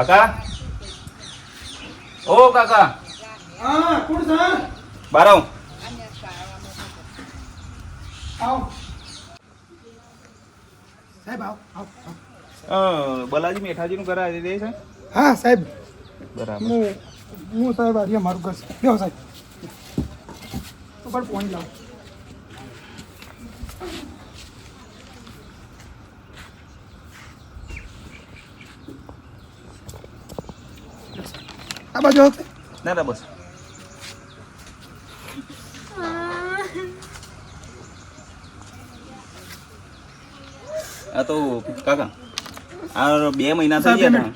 કાકા? ઓ કાકા. હા કોણ સર બાર. આવ. સાહેબ આવ આવ. બલાજી મેઠાજીનું ઘર આવી દે છે? હા સાહેબ. બરાબર. હું હું સાહેબ આજે મારું ઘર. બેહો સાહેબ. ઉપર પોઈન્ટ લાવ. આ બાજુ આવશે ના ના બસ. આ તો કાકા આ બે મહિના થઈ ગયા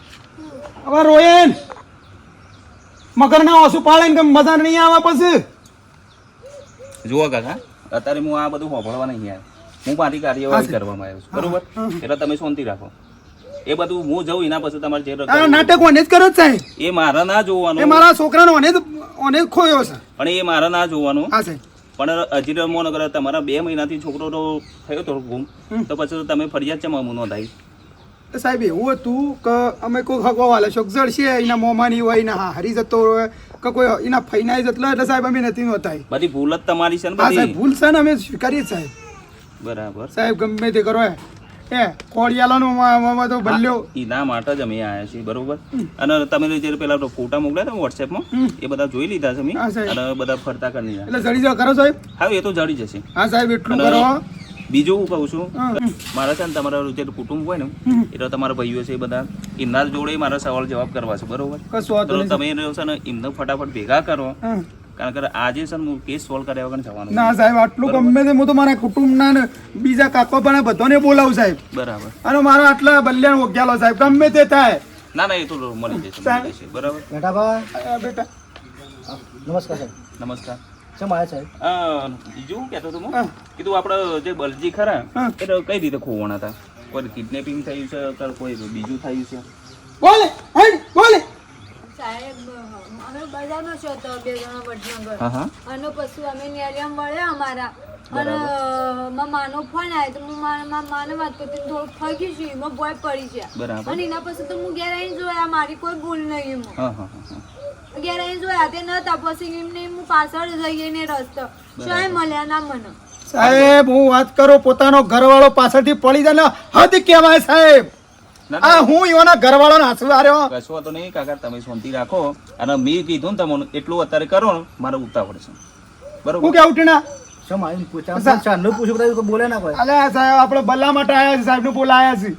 હવે રોયન મગર ના ઓસુ પાળે ને મજા નહીં આવે પછી? જુઓ કાકા અત્યારે હું આ બધું હોભળવા નહીં આવ્યો. હું પાર્ટી કાર્યવાહી કરવામાં આવ્યો છું. બરોબર? એટલે તમે શાંતિ રાખો. એ બધું હું જઉં એના પછી તમારે જે આ નાટક ઓને જ કર્યો જ સાહેબ. એ મારા ના એ જોવાનું મારા છોકરાનો ઓને જ ઓને ખોયો છે. પણ એ મારા ના જોવાનું. હા સાહેબ. પણ હજી રમો કરે તમારા બે મહિનાથી છોકરો તો થયો તો ગુમ. તો પછી તમે ફરિયાદ છે મામું નોંધાઈ? સાહેબ એવું હતું કે અમે કોઈ હગો વાલે શોક જડશે એના મોમાની હોય એના હારી જતો હોય કે કોઈ એના ફૈના જતો એટલે સાહેબ અમે નથી નોંધાઈ. બધી ભૂલ જ તમારી છે ને સાહેબ ભૂલ છે ને અમે સ્વીકારીએ સાહેબ. બરાબર. સાહેબ ગમે તે કરો એ એ કોળિયાલાનો મ- મ- મ- તો બલ્યો એના માટે જ અમે આવ્યા છીએ બરોબર? અને તમે જે પેલા ફોટા મોકલ્યા હતા વોટ્સએપમાં એ બધા જોઈ લીધા છે મેં અને બધા ફરતા કરી લીધા. એટલે જડી જાવ કરો સાહેબ. હા એ તો જડી જશે. હા સાહેબ એટલું કરો. બીજું હું કહું છું મારા છે ને તમારા જે કુટુંબ હોય ને. એટલે તમારા ભાઈઓ છે એ બધા એમના જોડે મારા સવાલ જવાબ કરવા છે બરોબર? તમે છે ને એમને ફટાફટ ભેગા કરો. કારણ કે આજે છે ને હું કેસ સોલ્વ કર્યા વગર જવાનું ના સાહેબ આટલું ગમે તે હું તો મારા કુટુંબના ને બીજા કાકો પણ બધાને બોલાવું સાહેબ. બરાબર. અને મારો આટલા બલ્યાણ ઓગ્યાલો સાહેબ ગમે તે થાય. ના ના એ તો મળી જશે મળી જશે. બરાબર? બેટા ભાઈ બેટા. નમસ્કાર સાહેબ. નમસ્કાર. શેમ આવ્યા સાહેબ? અ, બીજું કેતો કહેતો હતો હું? કીધું આપણે જે બલજી ખરા એ તો કઈ રીતે ખોવાના હતા? કોઈ કિડનેપિંગ થયું છે કોઈ બીજું થયું છે? બોલે બોલે. સાહેબ અમે બધાનો છો બે જણા વડનગર. હા હા. અને પછી અમે નેરિયમ મળ્યા અમારા. અને મારા ફોન આવ્યો તો હું મારા મારા માને વાત કરતી હતી, થોડુંક થઈ એમાં ભોય પડી છે. અને એના પછી તો હું ઘેર આવીને જોયા મારી કોઈ ભૂલ નહીં એમાં. હા હા હા હા. ઘેર આવીને જોયા તે નતા પછી એમને હું પાછળ જઈએ ને રસ્તો. શાય મળ્યા ના મને. સાહેબ હું વાત કરું પોતાનો ઘરવાળો પાછળથી પડી જાય હદ કહેવાય સાહેબ. આ હું એવાના ઘરવાળાનો હાસુ આર્યો કશો તો નહીં કાકા તમે શાંતિ રાખો. અને મેં કીધું ને તમને એટલું અત્યારે કરો ને મારે ઉતાવળ છે હું બરોબર કે ઉઠીના શેમ આવીને પૂછ્યું બધા બોલે ના કોઈ? અલે સાહેબ આપણે બલ્લા માટે આયા છે સાહેબનું બોલાયા છે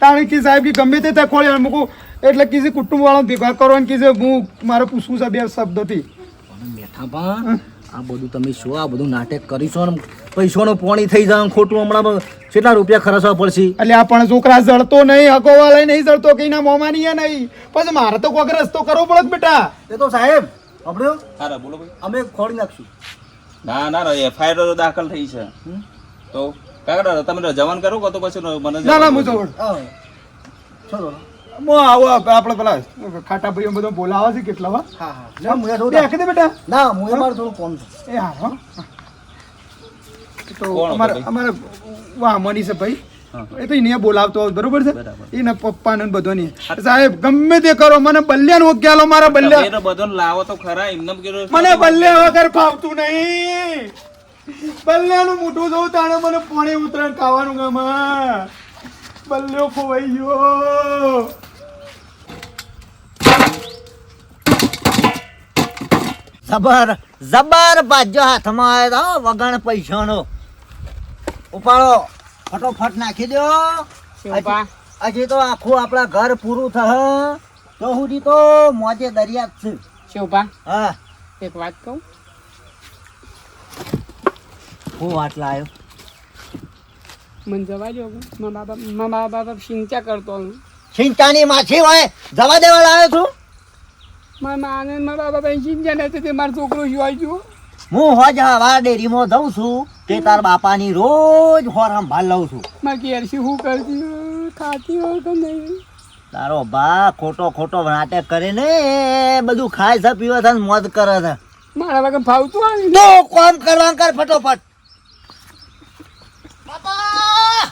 તાણી કી સાહેબ કે ગમે તે ખોલી મૂકું. એટલે કીધું કુટુંબ વાળો ભેગા કરો ને કીધું હું મારે પૂછવું છે બે શબ્દોથી. બેઠા પણ આ બધું તમે શું આ બધું નાટક કરીશો ને પૈસાનું પોણી થઈ જાય ખોટું હમણાં કેટલા રૂપિયા ખર્ચવા પડશે? એટલે આ પણ છોકરા જળતો નહીં અગોવા લઈ નહીં જળતો કઈ ના મોમાં નહીં નહીં. પછી મારે તો કોઈક રસ્તો કરવો પડે બેટા? એ તો સાહેબ આપણે સારા બોલો ભાઈ. અમે ખોડી નાખશું. ના ના એફઆઈઆર દાખલ થઈ છે? તો કાકા તમે જવાન કરો કો તો પછી મને ના ના હું જવું હા ચલો. હું આવો આપણે પેલા ખાટા ભાઈઓ બધો બોલાવે છે કેટલા વા હા હા. ના હું થોડું દેખ દે બેટા. ના હું મારું થોડું કોમ છે. એ હા હો. તો અમારે અમારે વાહ મની છે ભાઈ. એ તો એને બોલાવતો હોય બરોબર છે? એના પપ્પા ને બધો ની સાહેબ ગમે તે કરો મને બલ્યાન ઓગ્યાલો મારા બલ્યા બધો લાવો તો ખરા એમને મને બલ્યા વગર ફાવતું નહીં. બલ્યાનું મોટું જોઉં તાણે મને પાણી ઉતરણ ખાવાનું ગમે. બલ્યો ખોવાઈ ગયો. જબર જબર બાજો હાથમાં આવ્યો તો વગણ પૈસાનો. ઉપાડો ફટોફટ નાખી દો. હજી- તો આખું આપણા ઘર પૂરું થશે. તો સુધી તો મોજે દરિયા જ છે. શોભા હા. એક વાત કહું? હું વાત લાયો? મને જવા દો મા બાબા મા બાબા સિંચા કરતો હું સિંચાની માછી હોય જવા દેવા લાવ્યો છું? મારા માને મારા બાબા પેન્શન જ્યાં નથી તે મારું છોકરું જોઈ છું હું હોજ હવા ડેરીમાં જઉં છું તે તાર બાપાની રોજ હોરામ ભાલ લઉં છું. મારે કેરસી હું કરતી ખાતી હોય કે નહીં? તારો બા ખોટો ખોટો નાટક કરે ને બધું ખાય છે પીવે છે મોજ કરે છે. મારા વાગે ફાવતું આવે તો કોમ કરવા કર ફટોફટ. બાપા!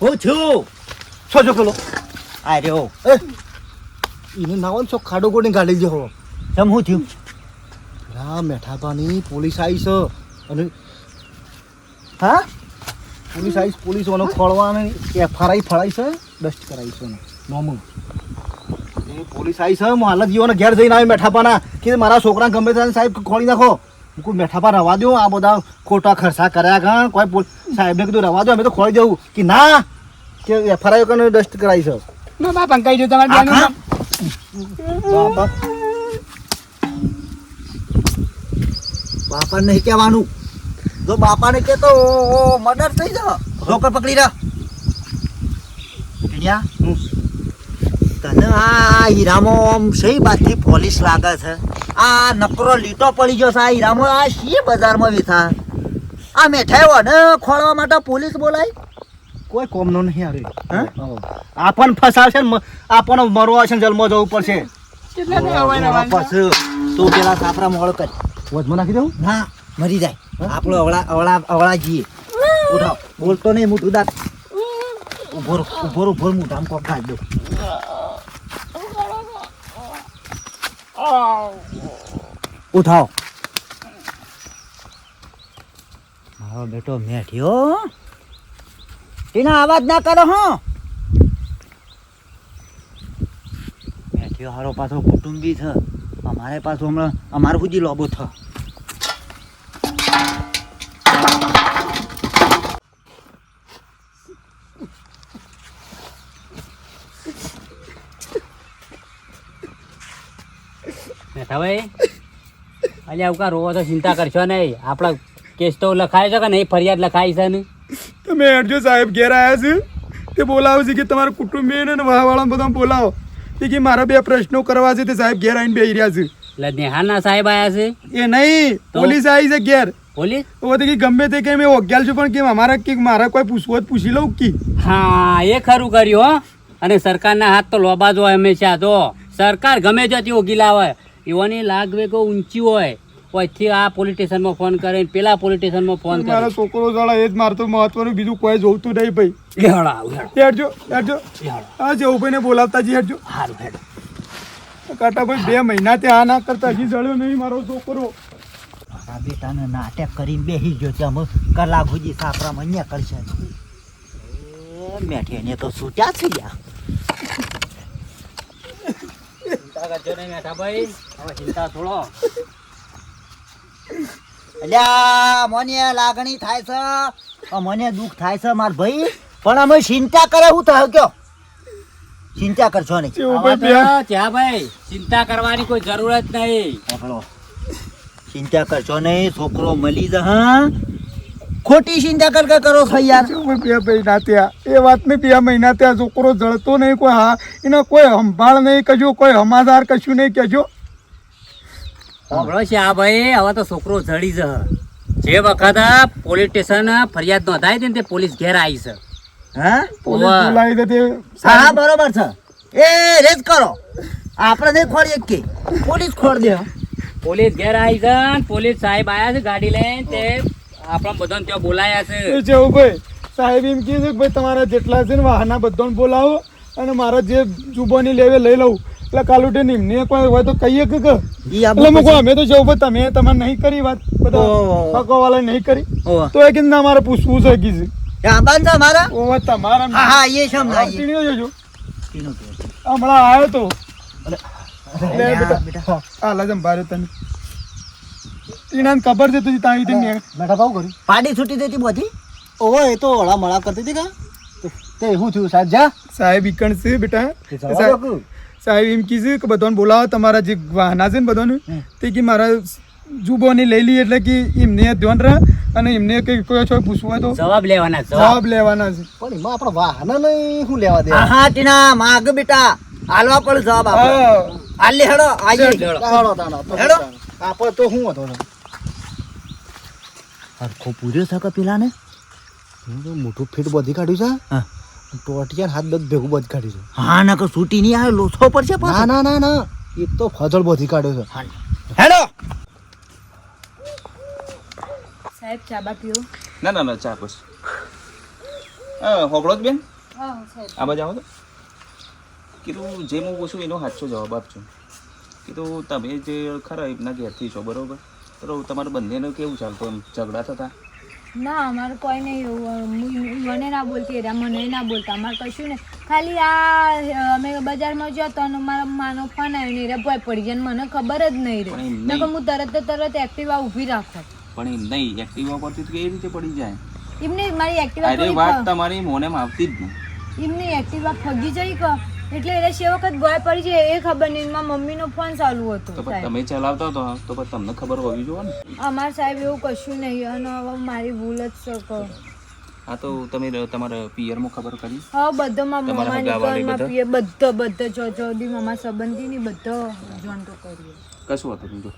હું છું. શું છો પેલો? આ રહ્યો. એને નાવન છો ખાડો ગોડી ગાડી જો એમ હું થયું? આ મેઠાપાની પોલીસ આવી છે. અને હા? પોલીસ આવી છે, પોલીસ ઓનો ખોળવાની એફઆરઆઈ ફળાઈ છે ડસ્ટ કરાવી છે નોમું. એ પોલીસ આવી છે હું હાલ જ જીવોને ઘેર જઈને આવી મેઠાપાના કે મારા છોકરા ગમે ત્યારે સાહેબ ખોળી નાખો. હું કોઈ મેઠાપા રવા દો આ બધા ખોટા ખર્ચા કર્યા ગણ કોઈ સાહેબને કીધું રવા દો અમે તો ખોળી જવું કે ના કે એફઆરઆઈ કરીને ડસ્ટ કરાવી છે. ના બાપ અંકાઈ જો તમારે બાપા. નહીં કહેવાનું. જો બાપાને કે તો મર્ડર થઈ જા રોકડ પકડી રહ્યા ટીણિયા, તને આ હીરામો આમ સહી બાજથી પોલીસ લાગે છે? આ નકરો લીટો પડી ગયો છે. આ હીરામો આ શી બજારમાં વિથા આ મેઠાયો ને ખોળવા માટે પોલીસ બોલાય? કોઈ કોમનો નહીં આવે. હે? આપણ ફસાવશે ને આપણો મરવા છે જલમો જવું પડશે. તું પેલા સાપરા મોળ કર. વચમાં નાખી દઉં ના મરી જાય. આપણો અવળા અવળા અવળા જઈએ ઉઠાવ. બોલતો નહીં મોટું દાંત ઊભો ઊભો ઊભો રહો, મોઢામાં કોક ઘાલ દો. ઉઠાવ. મારો બેટો મેઠ્યો તેના અવાજ ના કરો હો. મેઠ્યો, હારો પાછો કુટુંબી છે. અમારે પાછો હમણાં, અમારું સુધી લોબો થ મેઠાભાઈ આવું કા રોવો તો ચિંતા કરશો નહીં. આપણા કેસ તો લખાય છે કે નહીં? ફરિયાદ લખાય છે ને? તમે હેડજો સાહેબ ઘેર આવ્યા છે. તે બોલાવો છે કે તમારા કુટુંબીને અને વાહવાળાને બધા બોલાવો. તે કે મારા બે પ્રશ્નો કરવા છે તે સાહેબ ઘેર આવીને બેહી રહ્યા છે. એટલે નેહાના સાહેબ આવ્યા છે? એ નહીં તો? પોલીસ આવી છે ઘેર. પોલીસ? તો કે ગમે તે કે મેં ઓગ્યાલ છું પણ કે અમારા કે મારા કોઈ પૂછવો જ પૂછી લઉં કે. હા એ ખરું કર્યું હો. અને સરકારના હાથ તો લોબા જ હોય હંમેશા તો સરકાર ગમે તે ઓગી લાવે એઓની લાગ વેગો ઊંચી હોય. કોઈથી આ પોલીસ ફોન કરે ને પેલા પોલીસ ફોન કરે. મારા છોકરો જાળા એ જ મારતો મહત્વનું બીજું કોઈ જોતું નહીં ભાઈ. લેવડો આવું હેડો, હેડજો હેડજો. હા જેવુભાઈને બોલાવતા જી હેડજો. હારું હેડો. કાટાભાઈ બે મહિનાથી આ ના કરતા હજી જળ્યો નહીં મારો છોકરો. મારા બેટાને નાટક કરીને બેસી ગયો છે અમે કલાક સુધી સાપરામાં અહીંયા કરશે. એ મેઠીને તો છૂટ્યા છે યાર. ચિંતા કરજો નહીં મેઠાભાઈ હવે ચિંતા છોડો અલ્યા મને લાગણી થાય છે. મને દુઃખ થાય છે માર ભાઈ. પણ અમે ચિંતા કરે હું થયો કયો? ચિંતા કરશો નહીં. જેવુભાઈ હવે બે તો જ્યાં ભાઈ ચિંતા કરવાની કોઈ જરૂર જ નહીં. ચિંતા કરશો નહીં છોકરો મળી જ હા? ખોટી ચિંતા કર કર છો યાર. બે મહિના ત્યાં એ વાત નહીં બે મહિના ત્યાં છોકરો જળતો નહીં કોઈ હા. એનો કોઈ સંભાળ નહીં કજો કોઈ હમાદાર કશું નહીં કહેજો. સાંભળો છે આ ભાઈ હવે તો છોકરો જડી જ જે વખત પોલીસ સ્ટેશન ફરિયાદ નોંધાઈ હતી ને તે પોલીસ ઘેર આવી છે. હા? પોલીસ હા બરોબર છે. એ રેજ કરો. આપણે નહીં ખોડીએ કે. પોલીસ ખોડ દે. પોલીસ ઘેર આવી છે પોલીસ સાહેબ આયા છે ગાડી લઈને તે આપણા બધાને ત્યાં બોલાયા છે. જેવું સાહેબ એમ કહે છે કે ભાઈ તમારા જેટલા છે ને વાહના બધાને બોલાવો અને મારા જે જુબાની લેવે લઈ લઉં. એટલે કાલુટે નિમને કોઈ હોય તો કહીએ કે એટલે મૂકો અમે તો જવું ભાઈ તમે તમારે નહીં કરી વાત. બધા ઓહો. વાળા નહીં કરી. તો એ કે ના મારે પૂછવું છે કીધું. આબાન છે મારા? ઓવા તમારા હા હા એ સમજાય ટીણીઓ જોજો. તીનો હમણાં આવ્યો તો. લે બેટા. આ લજમ બારે તને. ટીણાને ખબર છે તુજી તાઈ આવી બેટા ભાવ કરી. પાડી છૂટી દેતી બધી? ઓહો એ તો હળા મળા કરતી હતી કા? તે હું થયું સાહેબ જા. સાહેબ ઈકણ છે બેટા? સાહેબ એમ કીધું કે બધાને બોલાવો તમારા જે વાહના છે ને બધાને તે કે મારા જુબોની લઈ લઈએ એટલે કે એમને ધ્યાન રહે અને એમને કઈ કોઈ છો પૂછવું હોય તો જવાબ લેવાના જવાબ. જવાબ લેવાના છે. પણ એમાં આપણા વાહના નહીં શું લેવા દે હા ટીના માગ બેટા. હાલવા પડે જવાબ આપો. હા. હેડો આઈએ દાડો હેડો. આપણે તો શું હતો? હરખો પૂર્યો છે કે પેલાને? મોટું ફીટ બધી કાઢ્યું હા. ટોટિયા હાથ બધ ભેગું કાઢી છે હા ના કે સૂટી નહીં આવે લોથો પડશે છે ના ના ના ના. એ તો ફજલ બધી કાઢ્યો છે. હેડો! સાહેબ ચા બા પીઓ ના ના ના ચા બસ. હા હોબળો જ બેન. હા સાહેબ. આ બાજુ આવો તો. કીધું જે હું પૂછું એનો સાચો જવાબ આપજો. કીધું તમે જે ખરા એમના ઘેરથી છો બરોબર? તો તમારે બંનેને કેવું ચાલતું? એમ ઝઘડા થતા? ના અમારે કોઈ નહીં મને ના બોલતી એરા મને ના બોલતા. અમારે કશું નહીં. ખાલી આ અમે બજારમાં જ્યાં તો મારા માનો ફોન આવ્યો નહીં રે ભય પડી જાય મને ખબર જ નહીં નહીં. હું તરત તરત એક્ટિવા ઊભી રાખો. પણ નહીં એક્ટિવા પરથી કેવી રીતે પડી જાય? એમની મારી એક્ટિવા અરે વાત તમારી મોને આવતી જ નહીં. એમની એક્ટિવા ફગી જઈ ક. એટલે એને છે વખત ગોય પડી છે એ ખબર નહીં. મારા મમ્મીનો ફોન ચાલુ હતો તો પણ તમે ચલાવતા હતો તો પણ તમને ખબર હોવી જોઈએ ને. અમાર સાહેબ એવું કશું નહીં. અને હવે મારી ભૂલ જ છે હા આ તો તમે તમારા પિયરમાં ખબર કરી? હા બધો માં મમ્મા હગાવાળી ઘરમાં બધા? બધો બધો જો જોડી મમ્મા સંબંધી ની બધો જોન તો કર્યો કશું હતું બીજું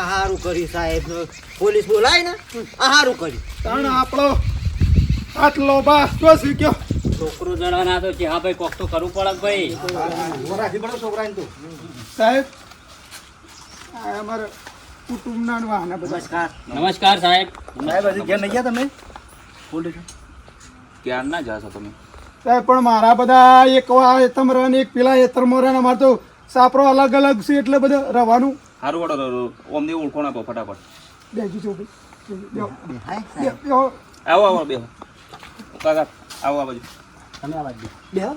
આ હારું કર્યું સાહેબ. પોલીસ બોલાય ને આ હારું કર્યું તાણ આપણો આટલો બાસ શું શીખ્યો છોકરો જણાના તો કે હા ભાઈ કોક તો કરવું પડે ભાઈ. રાખી પડે છોકરાને તો. સાહેબ આ અમારા કુટુંબના ને વાહના બધા. નમસ્કાર. નમસ્કાર સાહેબ. સાહેબ હજી ઘેર નહીં ગયા તમે? પોલીસ ક્યાં ના જાશો તમે? સાહેબ પણ મારા બધા એક વાર એતમ રહે ને એક પેલા એ રહે ને અમારે તો સાપરો અલગ અલગ છે એટલે બધું રવાનું. સારું વડો ઓમની ઓળખો આપો ફટાફટ. બેસી. આવો આવો બેહો. કાકા આવો આ બાજુ. તમે આ બાજુ. બેહો.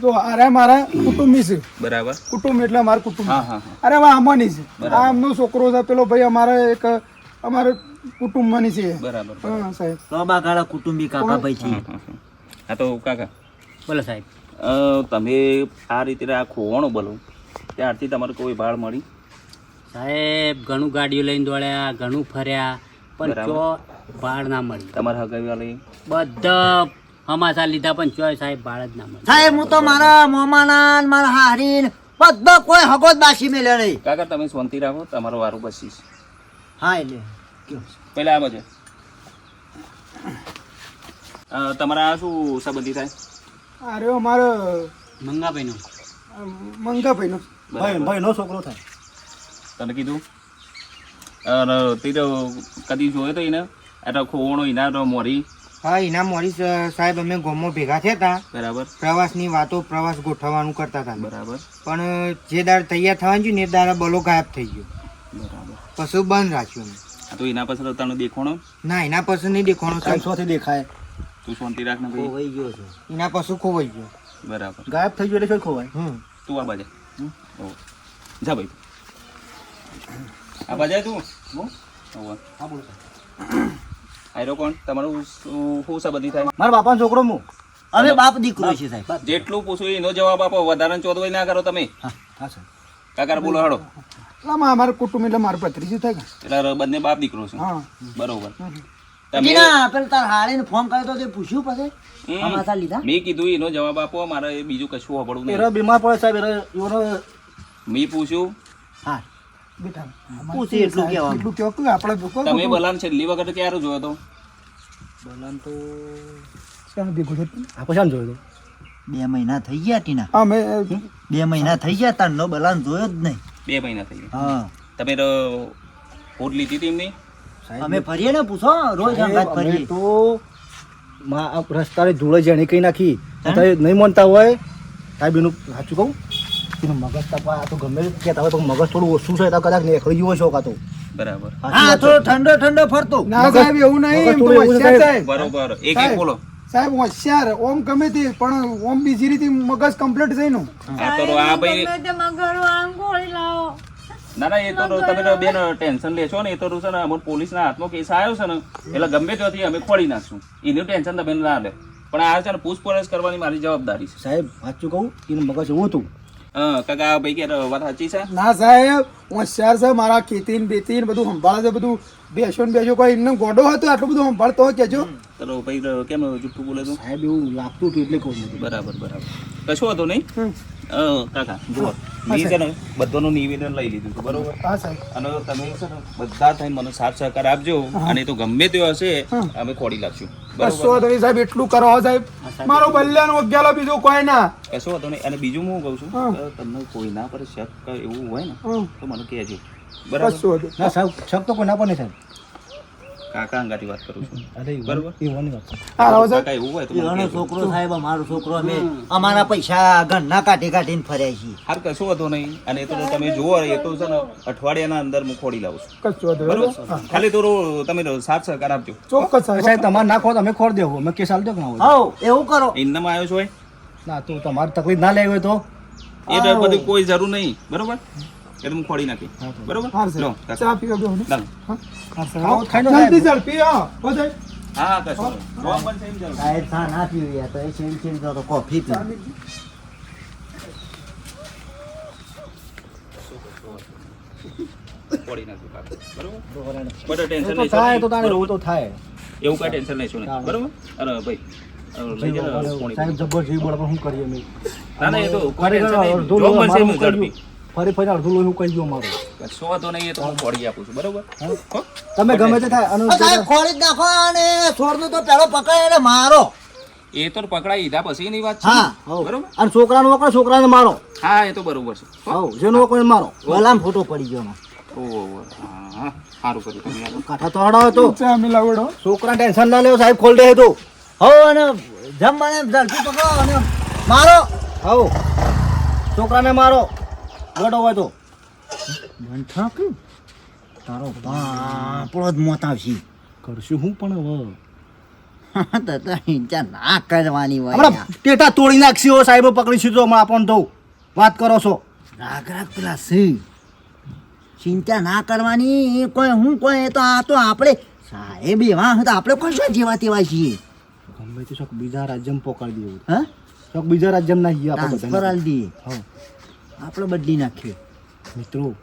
તો અરે મારા કુટુંબી છે. બરાબર. કુટુંબ એટલે મારું કુટુંબ. હા હા હા. અરે વા અમાની છે. આ એમનો છોકરો છે પેલો ભાઈ અમારે એક અમારે કુટુંબમાંની છે. બરાબર. હા સાહેબ. લોબા કાળા કુટુંબી કાકા ભાઈ છે. હા, તો કાકા. બોલો સાહેબ. તમે આ રીતે આ ખોવાણો બોલો. ત્યારથી તમારે કોઈ ભાળ મળી? સાહેબ ઘણું ગાડીઓ લઈને દોડ્યા ઘણું ફર્યા પણ. ચો ભાડ ના મળી. તમારા હગાઈવાળી બધા હમાસા લીધા પણ ચોય સાહેબ ભાડ જ ના મળી. સાહેબ હું તો મારા મોમાના મારા હારીન બધા કોઈ હગો જ બાસી મેલ્યો નહીં. કાકા તમે શાંતિ રાખો તમારો વારું બસીશ હા એટલે. પેલા પહેલા આ બાજુ અ, તમારા શું સંબંધી થાય? અરે અમારે મંગાભાઈનું. મંગાભાઈનો. ભાઈ ભાઈનો છોકરો થાય. તને કીધું? અરે તે તો કદી જોયો તો એને? એટલે ખોવાણો એના તો મોરી. હા એના મોરી સાહેબ અમે ગોમો ભેગા થયા હતા બરાબર. પ્રવાસની વાતો પ્રવાસ ગોઠવવાનું કરતા હતા બરાબર. પણ જે દાર તૈયાર થવાનું છે ને એ દાડા બલો ગાયબ થઈ ગયો. બરાબર. પશુ બંધ રાખ્યું અમે. તો એના પાછળ તને દેખોણો? ના એના પછી નહીં દેખોણો શોથી દેખાય. તું શાંતિ રાખ ને ભાઈ. ખોવાઈ ગયો છે. એના પછી ખોવાઈ ગયો. બરાબર. ગાયબ થઈ ગયો એટલે શું ખોવાય? હમ. તું આ બાજે. જા ભાઈ. આ બજાય તું. હું. હા બોલો. આયરો કોણ? તમારું શું સંબંધી થાય? મારા બાપાનો છોકરો હું. અરે બાપ દીકરો છે સાહેબ જેટલું પૂછું એનો જવાબ આપો. વધારે ચોદવાય ના કરો તમે. હા હા સાહેબ. કાકા બોલો હાડો. અમારું કુટુંબ એટલે મારું પત્રી થાય એટલે બંને બાપ દીકરો છે. હા. બરોબર. તમે પેલા તાર હાળીને ફોન કર્યો તો તે પૂછ્યું પછી. લીધા? મેં કીધું એનો જવાબ આપો. મારે બીજું કશું હોબળવું એરો નહીં. બીમાર પડે સાહેબ એનો મેં પૂછ્યું હા. બેટા પૂછી એટલું કહેવા એટલું કહો કે આપણે તમે બલાન છેલ્લી વખત ક્યારે જોયો તો? બલાન તો શાનું ભેગું થતું આ પછી જોયો તો. બે મહિના થઈ ગયા ટીના. અમે બે મહિના થઈ ગયા તાર નો બલાન જોયો જ નહીં. બે મહિના થઈ ગયા. હા. તમે તો ફોટ લીધી હતી એમની? અમે ફરીએ ને પૂછો. રોજ અંગાત ફરીએ તો મા- રસ્તાને ધૂળે જેણી કઈ નાખી. નહીં માનતા હોય સાહેબ એનું સાચું કહું? એનું મગજ તપા આ તો ગમે કે તમે પણ મગજ થોડું ઓછું છે તો કદાચ નીકળી ગયો છો કાં તો. બરાબર. હા થોડો ઠંડો ઠંડો ફરતો. ના સાહેબ એવું નહીં એમ તો હોશિયાર સાહેબ. બરોબર. એક એક બોલો. સાહેબ હોશિયાર ઓમ ગમે તે પણ ઓમ બીજી રીતે મગજ કમ્પ્લીટ થઈનું આ તો આ ભાઈ ગમે તે મગર ખોળી લાવો. ના ના એ તો તમે તો બેન ટેન્શન લેશો ને એ તો છે ને અમુક પોલીસના હાથમાં કેસ આવ્યો છે ને એટલે ગમે ત્યાંથી અમે ખોળી નાખશું. એનું ટેન્શન તમે ના લે. પણ આ છે ને પૂછપરછ કરવાની મારી જવાબદારી છે. સાહેબ સાચું કહું એનું મગજ એવું હતું હા કાકા ભાઈ કે વાત સાચી છે? ના સાહેબ હોશિયાર છે મારા ખેતી ને બેતી ને બધું સંભાળે છે બધું. બેસો ને બેસો કોઈ એમને ગોડો હતો આટલું બધું સંભાળતો કેજો. તો ભાઈ કેમ જુઠ્ઠું બોલે તો? સાહેબ એવું લાગતું હતું એટલે કહું બરાબર બરાબર. કશું હતું નહીં? કાકા જુઓ. મેં છે ને બધાનું નિવેદન લઈ લીધું હતું બરોબર? અને તમે છે ને બધા થઈને મને સાથ સહકાર આપજો અને તો ગમે તે હશે અમે ખોડી લાગશું. બસો તમે સાહેબ એટલું કરો સાહેબ. મારો બલ્યાનો વગેલો બીજો કોઈ ના. કશો હતો નહીં અને બીજું હું કહું છું તમને કોઈના પર શક એવું હોય ને તો મને કહેજો. બરાબર? ના સાહેબ શક તો કોઈ ના પણ નહીં સાહેબ. કાકા અંગાથી વાત કરું છું. અરે બરોબર. કાકા એવું હોય તો છોકરો સાહેબ અમારો છોકરો અમે અમારા પૈસા ઘરના કાઢી કાઢીને ફર્યા છીએ. હાર કશો હતો નહીં. અને એ તો તમે જુઓ એ તો છે ને અઠવાડિયાના અંદર હું ખોડી લાવું છું. કશું બરોબર? ખાલી તો તમે સાથ સહકાર આપજો. ચોક્કસ સાહેબ. તમારે નાખો તમે ખોડ અમે ખોર અમે કેસ આલજો કે ના હોય હવ એવું કરો. ઇન્નામાં આવ્યો છો ના તો તમારે તકલીફ ના લેવી હોય તો. એ બધું કોઈ જરૂર નહીં. બરોબર? એટલે હું ખોડી નાખી. બરોબર? લો, ચા પીવા બેહો ને. હા? ખાઈ લો જલ્દી સાહેબ. પીઓ હો. જાય હા કશો. જોવા મળશે એમ જરૂર. સાહેબ ચા ના પીવી યાર તો એ સેમ સેમ તો કોફી પી. ખોડી નાખજો બરોબર? બધા ટેન્શન એ થાય તો તારે એવું? તો થાય. એવું કાંઈ ટેન્શન નહીં. બરોબર? અરે ભાઈ. ને પોણી. સાહેબ જબ્બર જીવ બળે પણ શું કરીએ અમે? ના ના એ તો મળશે ઝડપી. ફરી ફરી અડધું લોહી હું કહી દઉં મારું કશો વાંધો નહીં એ તો હું ફોડી આપું છું બરોબર? તમે ગમે તે થાય અને સાહેબ જ નાખો અને છોડનું તો પેલો પકડે એટલે મારો. એ તો પકડાઈ લીધા પછી એની વાત છે. બરોબર? અને છોકરાનો વખત છોકરાને મારો. હા એ તો બરોબર છે. હો? હઉ જેનો વખત મારો. ગલામ ફોટો પડી ગયો. ઓહો. હા. સારું કર્યું તમે કાઠા કાંઠા તો હડાવે તો. અમે લાવડો છોકરા ટેન્શન ના લેવો સાહેબ ખોલ દે તો હો અને જમવાને ઝડપી પકડો અને મારો. હો છોકરાને મારો. ગડો હોય તો. બંઠક તારો બાપડો જ મોત આવશે. કરશું હું પણ હવે? દાદા હિંચા ના કરવાની હોય હમણાં ટેટા તોડી નાખશી હો સાહેબ પકડીશું તો હમણાં આપણને તો. વાત કરો છો. રાગ રાગ પેલા સિંહ ચિંતા ના કરવાની. એ કોઈ હું કોઈ એ તો આ તો આપણે સાહેબ એવા તો આપણે કશા જેવા તેવા છીએ? ગમે તે શોખ બીજા રાજ્યમાં પોકાડી દેવું. હા? શોખ બીજા રાજ્યમાં ના જઈએ આપણે બધા આલી દઈએ હઉ આપણે બદલી નાખીએ. મિત્રો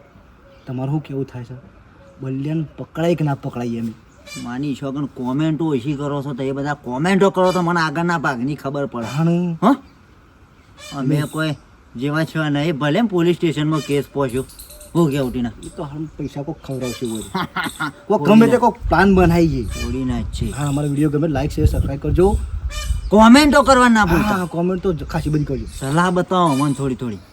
તમારું શું કેવું થાય છે? બલ્યાને પકડાય કે ના પકડાય એમ? માની છો પણ કોમેન્ટો ઓછી કરો છો તો એ બધા કોમેન્ટો કરો તો મને આગળના ભાગની ખબર પડે. હા? અમે કોઈ જેવા છે નહીં ભલે પોલીસ સ્ટેશનમાં કેસ પહોંચ્યો. હું કે ઉઠીને? એ તો હાલ પૈસા કોક ખવડાવશે બોલ. કોક ગમે તે કોક પ્લાન બનાવીએ ઓડીના જ છે. હા અમારો વીડિયો ગમે લાઈક શેર સબસ્ક્રાઈબ કરજો. કોમેન્ટો કરવા ના ભૂલતા. કોમેન્ટ તો ખાસી બધી કરજો. સલાહ બતાવો મને થોડી થોડી.